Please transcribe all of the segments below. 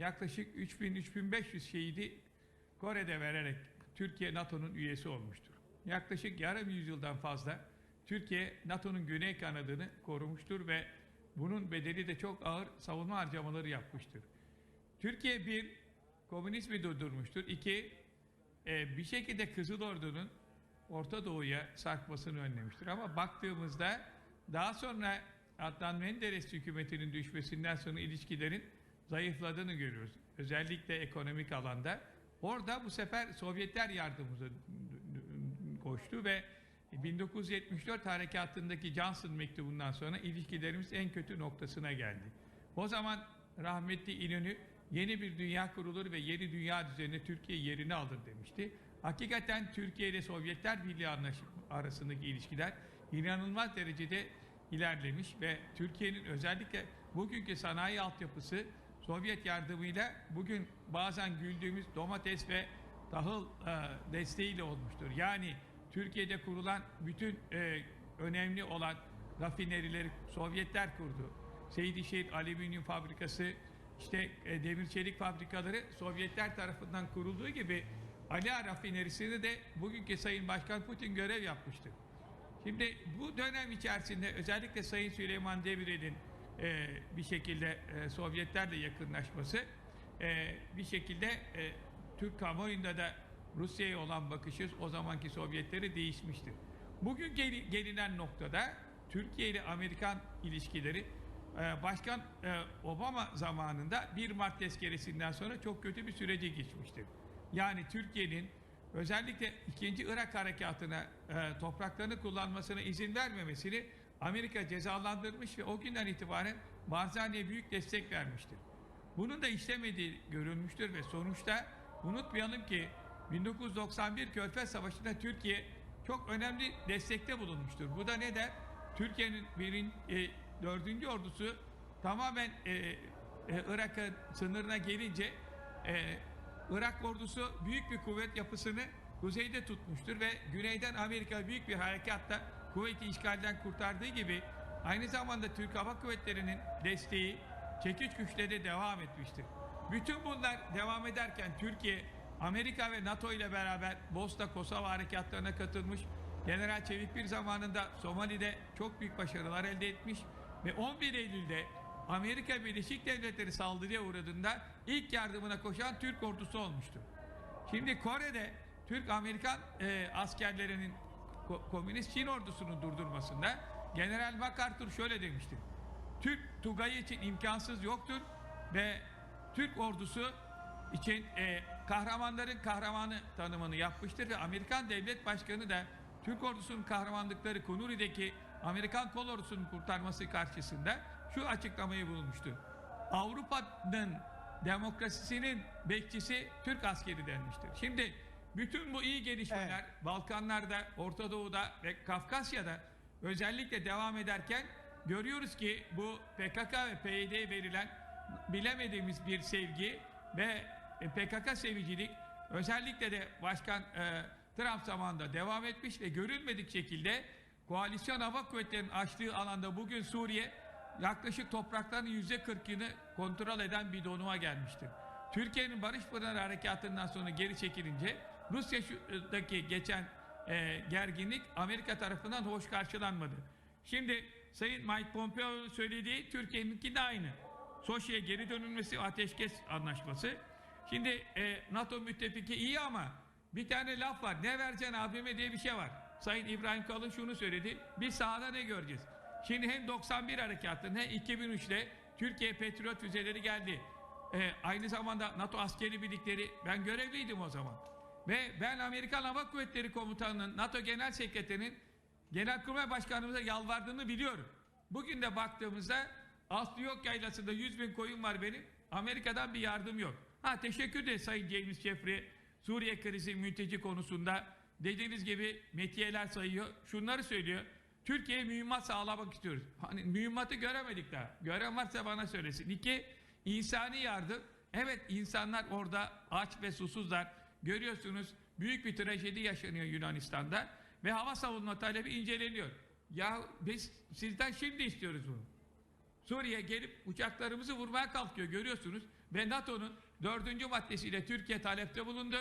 yaklaşık 3000-3500 şehidi Kore'de vererek Türkiye NATO'nun üyesi olmuştur. Yaklaşık yarım yüzyıldan fazla Türkiye NATO'nun güney kanadını korumuştur ve bunun bedeli de çok ağır savunma harcamaları yapmıştır. Türkiye bir, komünizmi durdurmuştur. İki, e, bir şekilde Kızıl Ordu'nun Orta Doğu'ya sarkmasını önlemiştir. Ama baktığımızda daha sonra Adnan Menderes hükümetinin düşmesinden sonra ilişkilerin zayıfladığını görüyoruz. Özellikle ekonomik alanda. Orada bu sefer Sovyetler yardımımıza koştu ve 1974 harekatındaki Johnson mektubundan sonra ilişkilerimiz en kötü noktasına geldi. O zaman rahmetli İnönü yeni bir dünya kurulur ve yeni dünya düzenine Türkiye yerini alır demişti. Hakikaten Türkiye ile Sovyetler Birliği arasındaki ilişkiler inanılmaz derecede ilerlemiş ve Türkiye'nin özellikle bugünkü sanayi altyapısı Sovyet yardımıyla bugün bazen güldüğümüz domates ve tahıl e, desteğiyle olmuştur. Yani Türkiye'de kurulan bütün e, önemli olan rafinerileri Sovyetler kurdu. Seydişehir Alüminyum Fabrikası, işte e, demir çelik fabrikaları Sovyetler tarafından kurulduğu gibi Ali rafinerisini de bugünkü Sayın Başkan Putin görev yapmıştır. Şimdi bu dönem içerisinde özellikle Sayın Süleyman Demirel'in e, bir şekilde e, Sovyetlerle yakınlaşması e, bir şekilde e, Türk kamuoyunda da Rusya'ya olan bakışı o zamanki Sovyetleri değişmiştir. Bugün gel- gelinen noktada Türkiye ile Amerikan ilişkileri Başkan Obama zamanında 1 Mart tezkeresinden sonra çok kötü bir sürece geçmiştir. Yani Türkiye'nin özellikle 2. Irak harekatına e, topraklarını kullanmasına izin vermemesini Amerika cezalandırmış ve o günden itibaren Barzani'ye büyük destek vermiştir. Bunun da işlemediği görülmüştür ve sonuçta unutmayalım ki 1991 Körfez Savaşı'nda Türkiye çok önemli destekte bulunmuştur. Bu da ne der? Türkiye'nin birin, e, dördüncü ordusu tamamen e, e, Irak'ın sınırına gelince e, Irak ordusu büyük bir kuvvet yapısını kuzeyde tutmuştur ve güneyden Amerika büyük bir harekatla kuvveti işgalden kurtardığı gibi aynı zamanda Türk Hava Kuvvetleri'nin desteği çekiç güçle de devam etmiştir. Bütün bunlar devam ederken Türkiye Amerika ve NATO ile beraber Bosna Kosova harekatlarına katılmış. General Çevik bir zamanında Somali'de çok büyük başarılar elde etmiş ve 11 Eylül'de Amerika Birleşik Devletleri saldırıya uğradığında ilk yardımına koşan Türk ordusu olmuştu. Şimdi Kore'de Türk-Amerikan e, askerlerinin Komünist Çin ordusunun durdurmasında General MacArthur şöyle demişti. Türk Tugayı için imkansız yoktur ve Türk ordusu için e, kahramanların kahramanı tanımını yapmıştır ve Amerikan Devlet Başkanı da Türk ordusunun kahramanlıkları Kunuri'deki Amerikan kol ordusunun kurtarması karşısında şu açıklamayı bulunmuştur. Avrupa'nın demokrasisinin bekçisi Türk askeri denmiştir. Şimdi bütün bu iyi gelişmeler Balkanlarda, Orta Doğu'da ve Kafkasya'da özellikle devam ederken görüyoruz ki bu PKK ve PYD'ye verilen bilemediğimiz bir sevgi ve e, PKK sevicilik özellikle de Başkan e, Trump zamanında devam etmiş ve görülmedik şekilde koalisyon hava kuvvetlerinin açtığı alanda bugün Suriye yaklaşık toprakların yüzde 40'ını kontrol eden bir donuma gelmiştir. Türkiye'nin Barış Pınarı Harekatı'ndan sonra geri çekilince Rusya'daki geçen e, gerginlik Amerika tarafından hoş karşılanmadı. Şimdi Sayın Mike Pompeo söylediği Türkiye'ninki de aynı. Soçi'ye geri dönülmesi ateşkes anlaşması. Şimdi e, NATO müttefiki iyi ama bir tane laf var. Ne vereceksin abime diye bir şey var. Sayın İbrahim Kalın şunu söyledi. Biz sahada ne göreceğiz? Şimdi hem 91 harekatının hem 2003'te Türkiye Patriot füzeleri geldi. E, aynı zamanda NATO askeri birlikleri ben görevliydim o zaman. Ve ben Amerikan Hava Kuvvetleri Komutanı'nın NATO Genel Sekreterinin Genelkurmay Başkanımıza yalvardığını biliyorum. Bugün de baktığımızda Aslı yok yaylasında 100 bin koyun var benim. Amerika'dan bir yardım yok. Ha teşekkür de Sayın James Jeffrey Suriye krizi mülteci konusunda dediğiniz gibi metiyeler sayıyor. Şunları söylüyor. Türkiye'ye mühimmat sağlamak istiyoruz. Hani mühimmatı göremedik daha. Gören varsa bana söylesin. İki, insani yardım. Evet insanlar orada aç ve susuzlar. Görüyorsunuz büyük bir trajedi yaşanıyor Yunanistan'da. Ve hava savunma talebi inceleniyor. Ya biz sizden şimdi istiyoruz bunu. Suriye gelip uçaklarımızı vurmaya kalkıyor görüyorsunuz. ve NATO'nun dördüncü maddesiyle Türkiye talepte bulundu.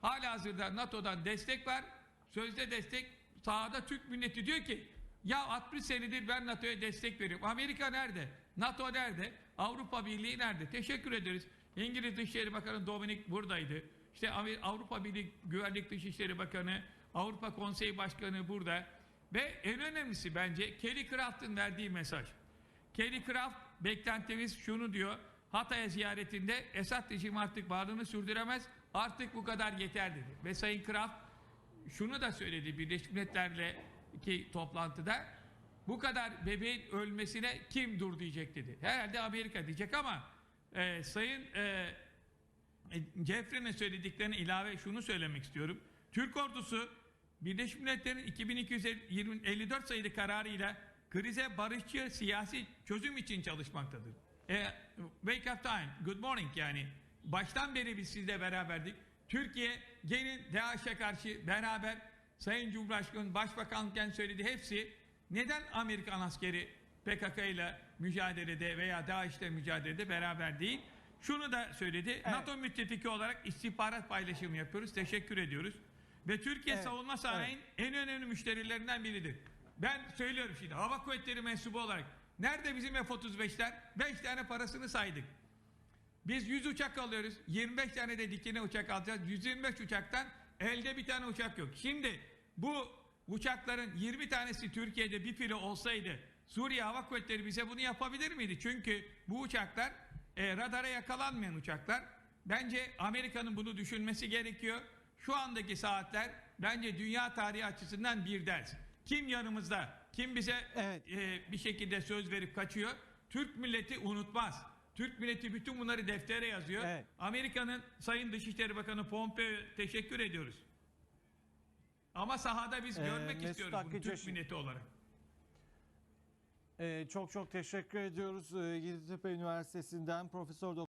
Hala hazırda NATO'dan destek var. Sözde destek sahada Türk milleti diyor ki ya 60 senedir ben NATO'ya destek veriyorum. Amerika nerede? NATO nerede? Avrupa Birliği nerede? Teşekkür ederiz. İngiliz Dışişleri Bakanı Dominic buradaydı. İşte Avrupa Birliği Güvenlik Dışişleri Bakanı, Avrupa Konseyi Başkanı burada. Ve en önemlisi bence Kelly Craft'ın verdiği mesaj. Kelly Craft beklentimiz şunu diyor. Hatay'a ziyaretinde Esad rejimi artık varlığını sürdüremez. Artık bu kadar yeter dedi. Ve Sayın Craft şunu da söyledi Birleşmiş Milletler'le ki toplantıda. Bu kadar bebeğin ölmesine kim dur diyecek dedi. Herhalde Amerika diyecek ama e, Sayın e, Jeffrey'nin söylediklerine ilave şunu söylemek istiyorum. Türk ordusu Birleşmiş Milletler'in 2254 sayılı kararıyla krize barışçı siyasi çözüm için çalışmaktadır. E, wake up time, good morning yani. Baştan beri biz sizle beraberdik. Türkiye gelin DAEŞ'e karşı beraber Sayın Cumhurbaşkanı Başbakanken söyledi hepsi neden Amerikan askeri PKK ile mücadelede veya DAEŞ'le mücadelede beraber değil? Şunu da söyledi. NATO müttefiki olarak istihbarat paylaşımı yapıyoruz. Teşekkür ediyoruz. Ve Türkiye Evet, savunma sanayinin en önemli müşterilerinden biridir. Ben söylüyorum şimdi hava kuvvetleri mensubu olarak. Nerede bizim F-35'ler? 5 tane parasını saydık. Biz 100 uçak alıyoruz. 25 tane de dikine uçak alacağız. 125 uçaktan elde bir tane uçak yok. Şimdi bu uçakların 20 tanesi Türkiye'de bir filo olsaydı Suriye Hava Kuvvetleri bize bunu yapabilir miydi? Çünkü bu uçaklar e, radara yakalanmayan uçaklar. Bence Amerika'nın bunu düşünmesi gerekiyor. Şu andaki saatler bence dünya tarihi açısından bir ders. Kim yanımızda, kim bize Evet. e, bir şekilde söz verip kaçıyor. Türk milleti unutmaz. Türk milleti bütün bunları deftere yazıyor. Evet. Amerika'nın Sayın Dışişleri Bakanı Pompeo teşekkür ediyoruz. Ama sahada biz Ee, görmek Mesut istiyoruz bunu Türk milleti olarak. Ee, çok çok teşekkür ediyoruz. Ee, Yeditepe Üniversitesi'nden Profesör Doktor